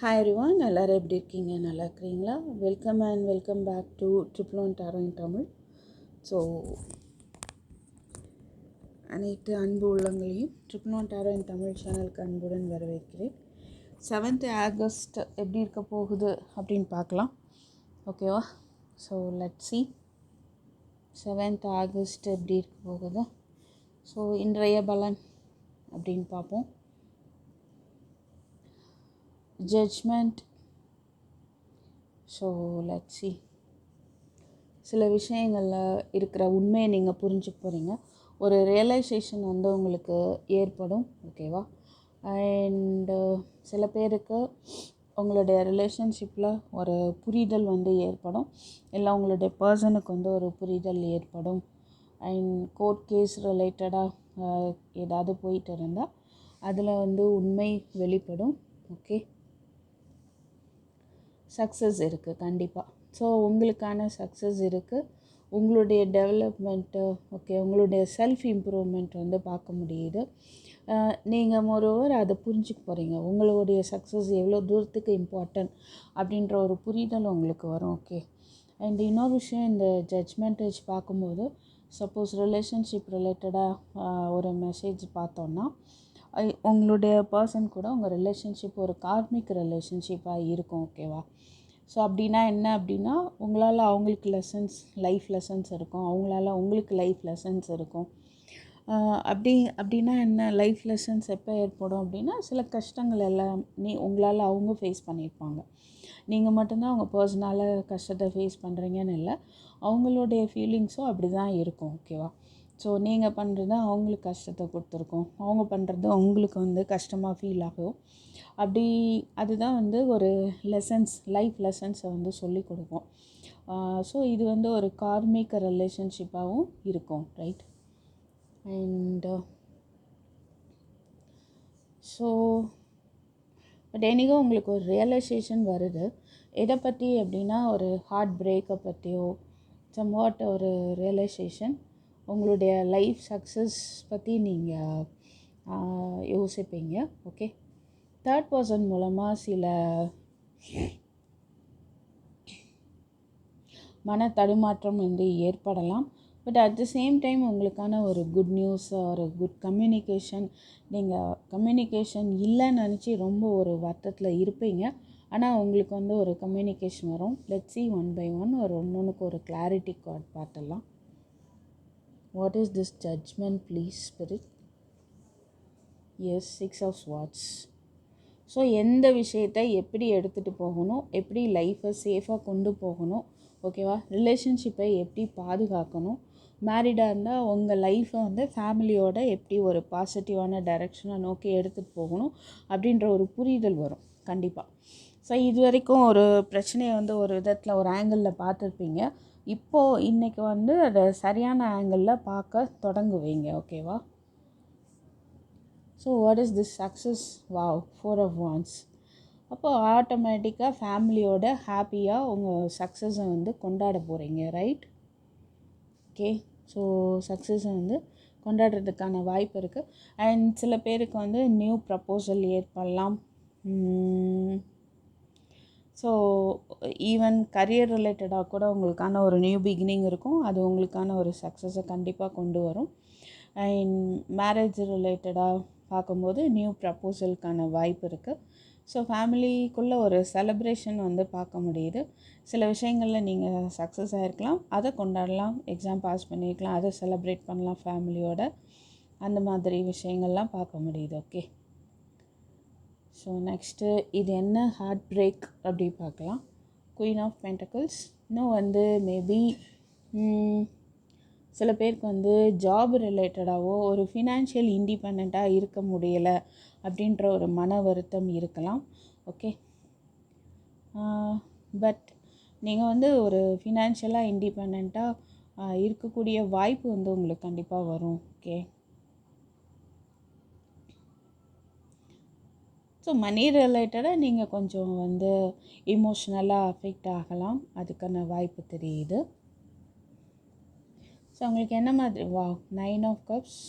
Hi ரிவான் எல்லோரும் எப்படி இருக்கீங்க? நல்லா இருக்கிறீங்களா? Welcome and welcome back to triple one tarot in Tamil so அனைத்து அன்பு உள்ளங்களையும் triple one tarot in Tamil சேனலுக்கு அன்புடன் வரவேற்கிறேன். செவன்த் ஆகஸ்ட் எப்படி இருக்க போகுது அப்படின்னு பார்க்கலாம். ஓகேவா so let see seventh August எப்படி இருக்க போகுது? ஸோ இன்றைய பலன் அப்படின்னு பார்ப்போம். ஜட்ஜ்மெண்ட் ஸோ லெட் சி சில விஷயங்களில் இருக்கிற உண்மையை நீங்கள் புரிஞ்சுக்க போகிறீங்க ஒரு ரியலைசேஷன் வந்து உங்களுக்கு ஏற்படும் ஓகேவா அண்டு சில பேருக்கு உங்களுடைய ரிலேஷன்ஷிப்பில் ஒரு புரிதல் வந்து ஏற்படும். இல்லை உங்களுடைய பர்சனுக்கு வந்து ஒரு புரிதல் ஏற்படும். அண்ட் கோர்ட் கேஸ் ரிலேட்டடாக ஏதாவது போயிட்டு இருந்தால் அதில் வந்து உண்மை வெளிப்படும் ஓகே சக்ஸஸ் இருக்குது கண்டிப்பாக ஸோ உங்களுக்கான சக்ஸஸ் இருக்குது உங்களுடைய டெவலப்மெண்ட்டு ஓகே உங்களுடைய செல்ஃப் இம்ப்ரூவ்மெண்ட் வந்து பார்க்க முடியுது. நீங்கள் மொரோவர் அதை புரிஞ்சுக்க போகிறீங்க உங்களுடைய சக்ஸஸ் எவ்வளோ தூரத்துக்கு இம்பார்ட்டன்ட் அப்படின்ற ஒரு புரிதல் உங்களுக்கு வரும் ஓகே அண்ட் இன்னொரு விஷயம் இந்த ஜட்ஜ்மெண்டேஜ் பார்க்கும்போது சப்போஸ் ரிலேஷன்ஷிப் ரிலேட்டடாக ஒரு மெசேஜ் பார்த்தோன்னா உங்களுடைய பர்சன் கூட உங்கள் ரிலேஷன்ஷிப் ஒரு கார்மிக் ரிலேஷன்ஷிப்பாக இருக்கும் ஓகேவா ஸோ அப்படின்னா என்ன அப்படின்னா உங்களால் அவங்களுக்கு லெசன்ஸ் லைஃப் லெசன்ஸ் இருக்கும். அவங்களால உங்களுக்கு லைஃப் லெசன்ஸ் இருக்கும். அப்படி அப்படின்னா என்ன? லைஃப் லெசன்ஸ் எப்போ ஏற்படும் அப்படின்னா சில கஷ்டங்கள் எல்லாம் நீ உங்களால் அவங்க ஃபேஸ் பண்ணியிருப்பாங்க. நீங்கள் மட்டும்தான் அவங்க பர்சனலாக கஷ்டத்தை ஃபேஸ் பண்ணுறீங்கன்னு இல்லை அவங்களுடைய ஃபீலிங்ஸும் அப்படி தான் இருக்கும் ஓகேவா ஸோ நீங்கள் பண்ணுறது அவங்களுக்கு கஷ்டத்தை கொடுத்துருக்கோம். அவங்க பண்ணுறது அவங்களுக்கு வந்து கஷ்டமாக ஃபீல் ஆகும். அப்படி அதுதான் வந்து ஒரு லெசன்ஸ் லைஃப் லெசன்ஸை வந்து சொல்லி கொடுக்கும். ஸோ இது வந்து ஒரு கார்மிக் ரிலேஷன்ஷிப்பாகவும் இருக்கும் right and so but anyhow உங்களுக்கு ஒரு ரியலைசேஷன் வருது. எதை பற்றி அப்படின்னா ஒரு ஹார்ட் பிரேக்கை பற்றியோ சம் வாட் ஒரு ரியலைசேஷன் உங்களுடைய லைஃப் சக்ஸஸ் பற்றி நீங்கள் யோசிப்பீங்க. ஓகே தேர்ட் பர்சன் மூலமாக சில மன தடுமாற்றம் வந்து ஏற்படலாம். But at the same time உங்களுக்கான ஒரு குட் நியூஸ் ஒரு குட் கம்யூனிகேஷன் நீங்கள் கம்யூனிகேஷன் இல்லைன்னு நினச்சி ரொம்ப ஒரு வருத்தத்தில் இருப்பீங்க. ஆனால் உங்களுக்கு வந்து ஒரு கம்யூனிகேஷன் வரும். Let see one by one ஒரு ஒன்று ஒரு கிளாரிட்டி கார்ட் பார்த்துடலாம். What is this judgement please spirit yes six of wands so எந்த விஷயத்தை எப்படி எடுத்துகிட்டு போகணும்? எப்படி லைஃப்பை சேஃபாக கொண்டு போகணும்? ஓகேவா ரிலேஷன்ஷிப்பை எப்படி பாதுகாக்கணும்? மேரிடாக இருந்தால் உங்கள் லைஃப்பை வந்து ஃபேமிலியோட எப்படி ஒரு பாசிட்டிவான டைரெக்ஷனை நோக்கி எடுத்துகிட்டு போகணும்? அப்படின்ற ஒரு புரிதல் வரும். கண்டிப்பாக ஸோ இது வரைக்கும் ஒரு பிரச்சனையை வந்து ஒரு விதத்தில் ஒரு ஆங்கிளில் பார்த்துருப்பீங்க. இப்போது இன்றைக்கி வந்து அதை சரியான ஆங்கிளில் பார்க்க தொடங்குவீங்க ஓகேவா so what is this success wow four of wands அப்போது ஆட்டோமேட்டிக்காக ஃபேமிலியோட ஹாப்பியாக உங்கள் சக்ஸஸை வந்து கொண்டாட போகிறீங்க ரைட் ஓகே ஸோ சக்ஸஸை வந்து கொண்டாடுறதுக்கான வாய்ப்பு இருக்குது அண்ட் சில பேருக்கு வந்து நியூ ப்ரப்போசல் ஏற்படலாம். ஸோ ஈவன் கரியர் ரிலேட்டடாக கூட உங்களுக்கான ஒரு நியூ பிகினிங் இருக்கும். அது உங்களுக்கான ஒரு சக்ஸஸை கண்டிப்பாக கொண்டு வரும். அண்ட் மேரேஜ் ரிலேட்டடாக பார்க்கும்போது நியூ ப்ரப்போசலுக்கான வாய்ப்பு இருக்குது ஸோ ஃபேமிலிக்குள்ளே ஒரு செலப்ரேஷன் வந்து பார்க்க முடியுது. சில விஷயங்களில் நீங்கள் சக்ஸஸ் ஆகிருக்கலாம் அதை கொண்டாடலாம். எக்ஸாம் பாஸ் பண்ணியிருக்கலாம் அதை செலப்ரேட் பண்ணலாம் ஃபேமிலியோட அந்த மாதிரி விஷயங்கள்லாம் பார்க்க முடியுது. ஓகே ஸோ நெக்ஸ்ட்டு இது என்ன ஹார்ட் பிரேக் அப்படி பார்க்கலாம். குயின் ஆஃப் பென்டக்கல்ஸ் இன்னும் வந்து மேபி சில பேருக்கு வந்து ஜாப் ரிலேட்டடாகவோ ஒரு ஃபினான்ஷியல் இண்டிபெண்ட்டாக இருக்க முடியலை அப்படின்ற ஒரு மன வருத்தம் இருக்கலாம். ஓகே பட் நீங்கள் வந்து ஒரு ஃபினான்ஷியலாக இண்டிபெண்ட்டாக இருக்கக்கூடிய வாய்ப்பு வந்து உங்களுக்கு கண்டிப்பாக வரும். ஓகே ஸோ மணி ரிலேட்டடாக நீங்கள் கொஞ்சம் வந்து இமோஷ்னலாக அஃபெக்ட் ஆகலாம். அதுக்கான வாய்ப்பு தெரியுது. ஸோ உங்களுக்கு என்ன மாதிரி வா நைன் ஆஃப் கப்ஸ்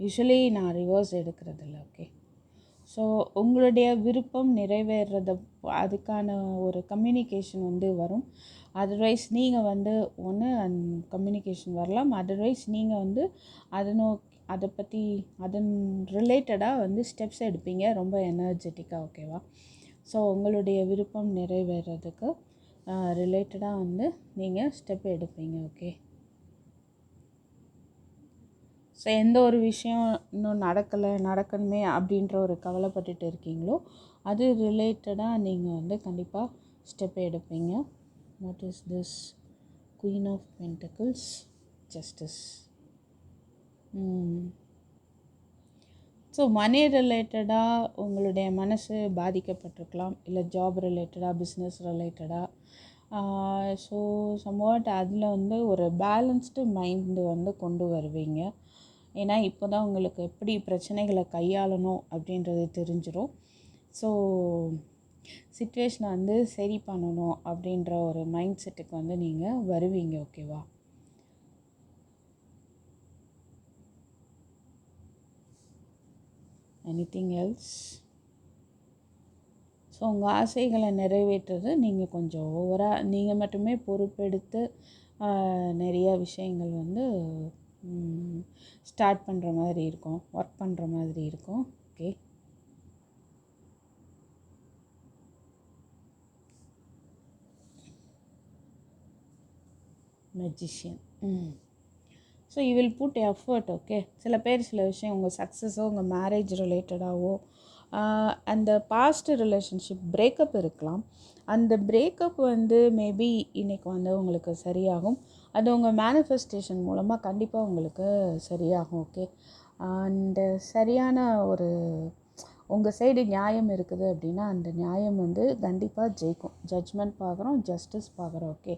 யூஸ்வலி நான் ரிவர்ஸ் எடுக்கிறதில்ல ஓகே ஸோ உங்களுடைய விருப்பம் நிறைவேறத அதுக்கான ஒரு கம்யூனிகேஷன் வந்து வரும். அதர்வைஸ் நீங்கள் வந்து ஒன்று கம்யூனிகேஷன் வரலாம். அதர்வைஸ் நீங்கள் வந்து அதை நோ அதை பற்றி அதன் ரிலேட்டடாக வந்து ஸ்டெப்ஸ் எடுப்பீங்க. ரொம்ப எனர்ஜெட்டிக்காக ஓகேவா ஸோ உங்களுடைய விருப்பம் நிறைவேறதுக்கு ரிலேட்டடாக வந்து நீங்கள் ஸ்டெப் எடுப்பீங்க ஓகே ஸோ எந்த ஒரு விஷயம் இன்னும் நடக்கலை நடக்கணுமே அப்படின்ற ஒரு கவலைப்பட்டுட்டு இருக்கீங்களோ அது ரிலேட்டடாக நீங்கள் வந்து கண்டிப்பாக ஸ்டெப் எடுப்பீங்க. What is this queen of pentacles justice so money ரிலேட்டடாக உங்களுடைய மனசு பாதிக்கப்பட்டிருக்கலாம் இல்லை ஜாப் ரிலேட்டடாக பிஸ்னஸ் ரிலேட்டடாக ஸோ சம்வாட் அதில் வந்து ஒரு பேலன்ஸ்டு மைண்டு வந்து கொண்டு வருவீங்க. ஏன்னா இப்போ தான் உங்களுக்கு எப்படி பிரச்சனைகளை கையாளணும் அப்படின்றது தெரிஞ்சிடும் ஸோ சுச்சுவேஷனை வந்து சரி பண்ணணும் அப்படின்ற ஒரு மைண்ட் செட்டுக்கு வந்து நீங்கள் வருவீங்க ஓகேவா எனிதிங் எல்ஸ் ஸோ உங்கள் ஆசைகளை நிறைவேற்றுறது நீங்கள் கொஞ்சம் ஓவராக நீங்கள் மட்டுமே பொறுப்பெடுத்து நிறைய விஷயங்கள் வந்து ஸ்டார்ட் பண்ணுற மாதிரி இருக்கும் ஒர்க் பண்ணுற மாதிரி இருக்கும். Okay magician so you will put effort okay சில பேர் சில விஷயம் உங்கள் சக்ஸஸோ உங்கள் மேரேஜ் ரிலேட்டடாகவோ அந்த பாஸ்ட் ரிலேஷன்ஷிப் பிரேக்கப் இருக்கலாம். அந்த பிரேக்கப் வந்து மேபி இன்றைக்கி வந்து உங்களுக்கு சரியாகும். அது உங்கள் மேனிஃபெஸ்டேஷன் மூலமாக கண்டிப்பாக உங்களுக்கு சரியாகும் ஓகே அண்டு சரியான ஒரு உங்கள் சைடு நியாயம் இருக்குது அப்படின்னா அந்த நியாயம் வந்து கண்டிப்பாக ஜெயிக்கும். ஜட்ஜ்மெண்ட் பார்க்குறோம் ஜஸ்டிஸ் பார்க்குறோம் ஓகே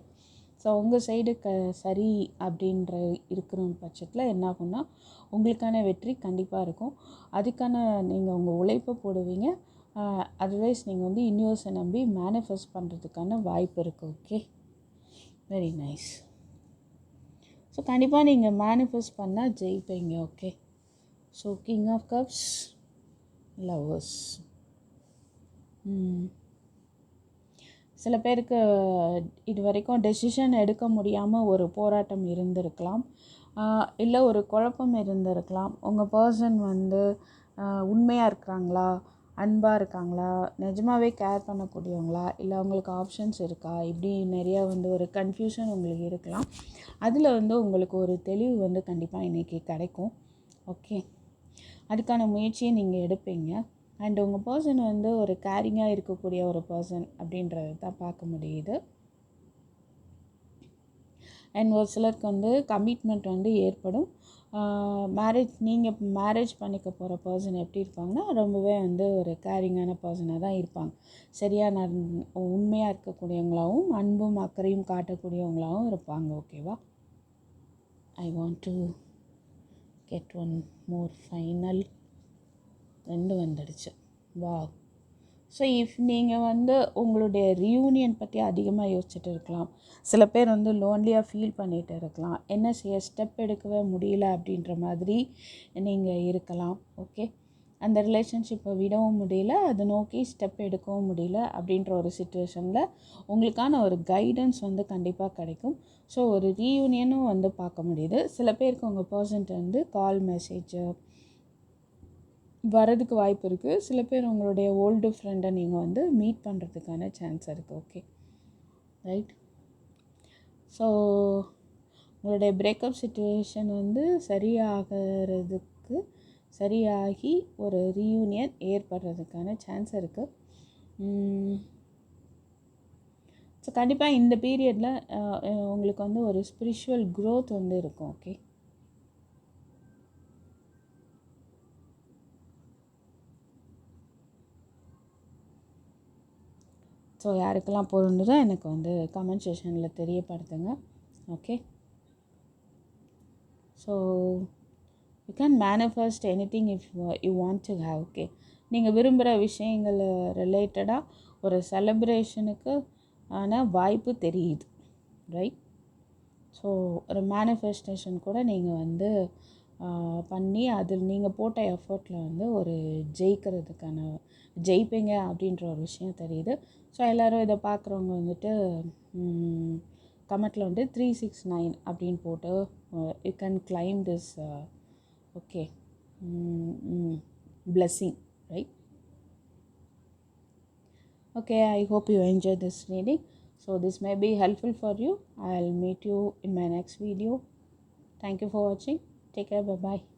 ஸோ உங்கள் சைடு க சரி அப்படின்ற இருக்கிற பட்சத்தில் என்ன ஆகும்னா உங்களுக்கான வெற்றி கண்டிப்பாக இருக்கும். அதுக்கான நீங்கள் உங்கள் உழைப்பை போடுவீங்க. அதர்வைஸ் நீங்கள் வந்து யூனிவர்ஸை நம்பி மேனிஃபெஸ்ட் பண்ணுறதுக்கான வாய்ப்பு இருக்குது ஓகே வெரி நைஸ் ஸோ கண்டிப்பாக நீங்கள் மேனிஃபெஸ்ட் பண்ணால் ஜெயிப்பீங்க okay so king of cups lovers சில பேருக்கு இது வரைக்கும் டெசிஷன் எடுக்க முடியாமல் ஒரு போராட்டம் இருந்திருக்கலாம். இல்லை ஒரு குழப்பம் இருந்திருக்கலாம். உங்கள் பர்சன் வந்து உண்மையாக இருக்கிறாங்களா? அன்பாக இருக்காங்களா? நிஜமாகவே கேர் பண்ணக்கூடியவங்களா? இல்லை அவங்களுக்கு ஆப்ஷன்ஸ் இருக்கா? இப்படி நிறையா வந்து ஒரு கன்ஃபியூஷன் உங்களுக்கு இருக்கலாம். அதில் வந்து உங்களுக்கு ஒரு தெளிவு வந்து கண்டிப்பாக இன்றைக்கி கிடைக்கும். ஓகே அதுக்கான முயற்சியை நீங்கள் எடுப்பீங்க. அண்ட் உங்கள் பர்சன் வந்து ஒரு கேரிங்காக இருக்கக்கூடிய ஒரு பர்சன் அப்படின்றது தான் பார்க்க முடியுது. அண்ட் ஒரு சிலருக்கு வந்து கமிட்மெண்ட் வந்து ஏற்படும். மேரேஜ் நீங்கள் மேரேஜ் பண்ணிக்க போகிற பர்சன் எப்படி இருப்பாங்கன்னா ரொம்பவே வந்து ஒரு கேரிங்கான பர்சனாக தான் இருப்பாங்க. சரியாக உண்மையாக இருக்கக்கூடியவங்களாகவும் அன்பும் அக்கறையும் காட்டக்கூடியவங்களாகவும் இருப்பாங்க ஓகேவா I want to get one more final ரெண்டு வந்துடுச்சு. வா ஸோ இஃப் நீங்கள் வந்து உங்களுடைய ரியூனியன் பற்றி அதிகமாக யோசிச்சுட்டு இருக்கலாம். சில பேர் வந்து லோன்லியாக ஃபீல் பண்ணிகிட்டு இருக்கலாம். என்ன செய்ய ஸ்டெப் எடுக்கவே முடியல அப்படின்ற மாதிரி நீங்கள் இருக்கலாம். ஓகே அந்த ரிலேஷன்ஷிப்பை விடவும் முடியல அதை நோக்கி ஸ்டெப் எடுக்கவும் முடியல அப்படின்ற ஒரு சுச்சுவேஷனில் உங்களுக்கான ஒரு கைடன்ஸ் வந்து கண்டிப்பாக கிடைக்கும். ஸோ ஒரு ரீயூனியனும் வந்து பார்க்க முடியுது. சில பேருக்கு உங்கள் பர்சன்ட் வந்து கால் மெசேஜு வரதுக்கு வாய்ப்பு இருக்குது சில பேர் உங்களுடைய ஓல்டு ஃப்ரெண்டை நீங்கள் வந்து மீட் பண்ணுறதுக்கான சான்ஸ் இருக்குது ஓகே ரைட் ஸோ உங்களுடைய பிரேக்கப் சுச்சுவேஷன் வந்து சரியாகிறதுக்கு சரியாகி ஒரு ரீயூனியன் ஏற்படுறதுக்கான சான்ஸ் இருக்குது ஸோ கண்டிப்பாக இந்த பீரியடில் உங்களுக்கு வந்து ஒரு ஸ்பிரிச்சுவல் க்ரோத் வந்து இருக்கும். ஓகே ஸோ யாருக்கெல்லாம் பொருந்துதோ எனக்கு வந்து கமெண்ட் செஷனில் தெரியப்படுத்துங்க. Okay so you can manifest anything if you want to have okay நீங்கள் விரும்புகிற விஷயங்கள் ரிலேட்டடாக ஒரு செலப்ரேஷனுக்கு ஆன வாய்ப்பு தெரியுது. ரைட் ஸோ ஒரு மேனிஃபெஸ்டேஷன் கூட நீங்கள் வந்து பண்ணி அதில் நீங்கள் போட்ட எஃபர்ட்டில் வந்து ஒரு ஜெயிக்கிறதுக்கான ஜெயிப்பீங்க அப்படின்ற ஒரு விஷயம் தெரியுது. ஸோ எல்லோரும் இதை பார்க்குறவங்க வந்துட்டு கமெண்ட்டில் வந்து த்ரீ சிக்ஸ் நைன் அப்படின்னு போட்டு you can claim this okay blessing right okay i hope you enjoyed this reading so this may be helpful for you i'll meet you in my next video thank you for watching take care bye bye